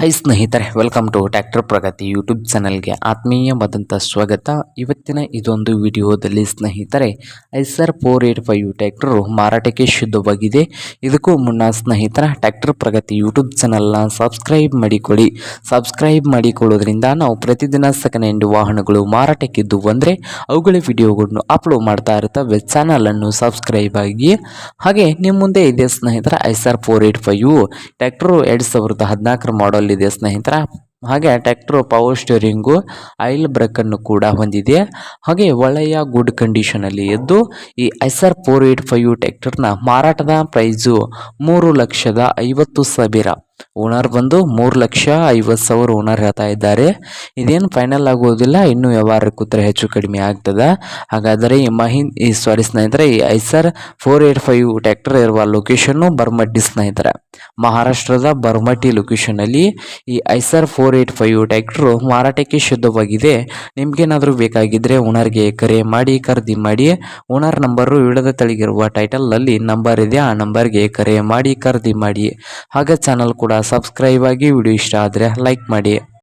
High ಸ್ನೇಹಿತರೆ, welcome to tractor Pragati YouTube ಚಾನಲ್ಗೆ ಆತ್ಮೀಯವಾದಂಥ ಸ್ವಾಗತ. ಇವತ್ತಿನ ಇದೊಂದು ವಿಡಿಯೋದಲ್ಲಿ ಸ್ನೇಹಿತರೆ, Eicher four eight five tractor ಮಾರಾಟಕ್ಕೆ ಶುದ್ಧವಾಗಿದೆ. ಇದಕ್ಕೂ ಮುನ್ನ ಸ್ನೇಹಿತರ ಟ್ಯಾಕ್ಟರ್ ಪ್ರಗತಿ ಯೂಟ್ಯೂಬ್ ಚಾನಲ್ನ ಸಬ್ಸ್ಕ್ರೈಬ್ ಮಾಡಿಕೊಳ್ಳಿ. ಸಬ್ಸ್ಕ್ರೈಬ್ ಮಾಡಿಕೊಳ್ಳೋದ್ರಿಂದ ನಾವು ಪ್ರತಿದಿನ ಸೆಕೆಂಡ್ ವಾಹನಗಳು ಮಾರಾಟಕ್ಕಿದ್ದು ಅಂದರೆ ಅವುಗಳ ವಿಡಿಯೋಗಳನ್ನು ಅಪ್ಲೋಡ್ ಮಾಡ್ತಾ ಇರ್ತವೆ. ಚಾನಲನ್ನು ಸಬ್ಸ್ಕ್ರೈಬ್ ಆಗಿ. ಹಾಗೆ, ನಿಮ್ಮ ಮುಂದೆ ಇದೆ ಸ್ನೇಹಿತರ Eicher four eight five tractor ಎರಡು ಸಾವಿರದ ಹದಿನಾಲ್ಕರ ಇದೆ ಸ್ನೇಹಿತರ. ಹಾಗೆ ಟ್ರ್ಯಾಕ್ಟರ್ ಪವರ್ ಸ್ಟೇರಿಂಗು ಆಯಿಲ್ ಬ್ರೇಕನ್ನು ಕೂಡ ಹೊಂದಿದೆ. ಹಾಗೆ ಒಳ್ಳೆಯ ಗುಡ್ ಕಂಡೀಷನಲ್ಲಿ ಇದ್ದು ಈ ಐಸರ್ ಫೋರ್ ಏಟ್ ಫೈವ್ ಟ್ಯಾಕ್ಟರ್ನ ಮಾರಾಟದ ಪ್ರೈಸು ಮೂರು ಲಕ್ಷದ ಐವತ್ತು ಸಾವಿರ. ಓನರ್ ಬಂದು ಮೂರು ಲಕ್ಷ ಐವತ್ತು ಸಾವಿರ ಓನರ್ ಹೇಳ್ತಾ ಇದ್ದಾರೆ. ಇದೇನು ಫೈನಲ್ ಆಗೋದಿಲ್ಲ, ಇನ್ನೂ ವ್ಯವಹಾರ ಕೂತ್ರೆ ಹೆಚ್ಚು ಕಡಿಮೆ ಆಗ್ತದೆ. ಹಾಗಾದರೆ ಈ ಮಹಿನ್ ಈ ಸಾರಿ ಸ್ನೇಹಿತರೆ, ಈ Eicher four eight five tractor ಇರುವ ಲೊಕೇಶನ್ನು ಬರ್ಮಟ್ಟಿ ಸ್ನೇಹಿತರೆ. ಮಹಾರಾಷ್ಟ್ರದ ಬರ್ಮಟ್ಟಿ ಲೊಕೇಶನಲ್ಲಿ ಈ Eicher four eight five tractor ಮಾರಾಟಕ್ಕೆ ಶುದ್ಧವಾಗಿದೆ. ನಿಮ್ಗೇನಾದರೂ ಬೇಕಾಗಿದ್ದರೆ ಓನರ್ಗೆ ಕರೆ ಮಾಡಿ, ಖರೀದಿ ಮಾಡಿ, ಓನರ್ ನಂಬರು ವಿಡದ ತಳಿಗಿರುವ ಟೈಟಲ್ನಲ್ಲಿ ನಂಬರ್ ಇದೆ, ಆ ನಂಬರ್ಗೆ ಕರೆ ಮಾಡಿ, ಖರೀದಿ ಮಾಡಿ. ಹಾಗೆ ಚಾನಲ್ ಕೂಡ ಸಬ್ಸ್ಕ್ರೈಬ್ ಆಗಿ ವಿಡಿಯೋ ಇಷ್ಟ ಆದರೆ ಲೈಕ್ ಮಾಡಿ.